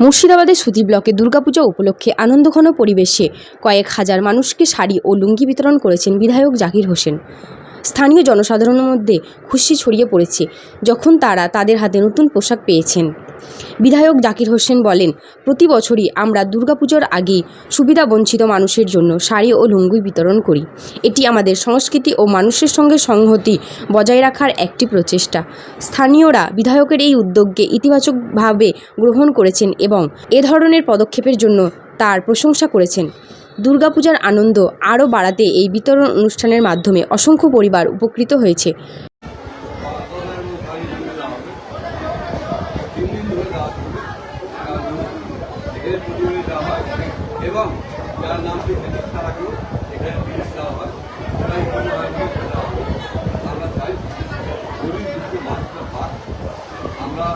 মুর্শিদাবাদের সুতি ব্লকে দুর্গাপূজা উপলক্ষে আনন্দঘন পরিবেশে কয়েক হাজার মানুষকে শাড়ি ও লুঙ্গি বিতরণ করেছেন বিধায়ক জাকির হোসেন। স্থানীয় জনসাধারণের মধ্যে খুশি ছড়িয়ে পড়েছে যখন তারা তাদের হাতে নতুন পোশাক পেয়েছেন। বিধায়ক জাকির হোসেন বলেন, প্রতি বছরই আমরা দুর্গাপুজোর আগেই সুবিধাবঞ্চিত মানুষের জন্য শাড়ি ও লুঙ্গি বিতরণ করি। এটি আমাদের সংস্কৃতি ও মানুষের সঙ্গে সংহতি বজায় রাখার একটি প্রচেষ্টা। স্থানীয়রা বিধায়কের এই উদ্যোগকে ইতিবাচকভাবে গ্রহণ করেছেন এবং এ ধরনের পদক্ষেপের জন্য তার প্রশংসা করেছেন। দুর্গাপূজার আনন্দ আরও বাড়াতে এই বিতরণ অনুষ্ঠানের মাধ্যমে অসংখ্য পরিবার উপকৃত হয়েছে। আমরা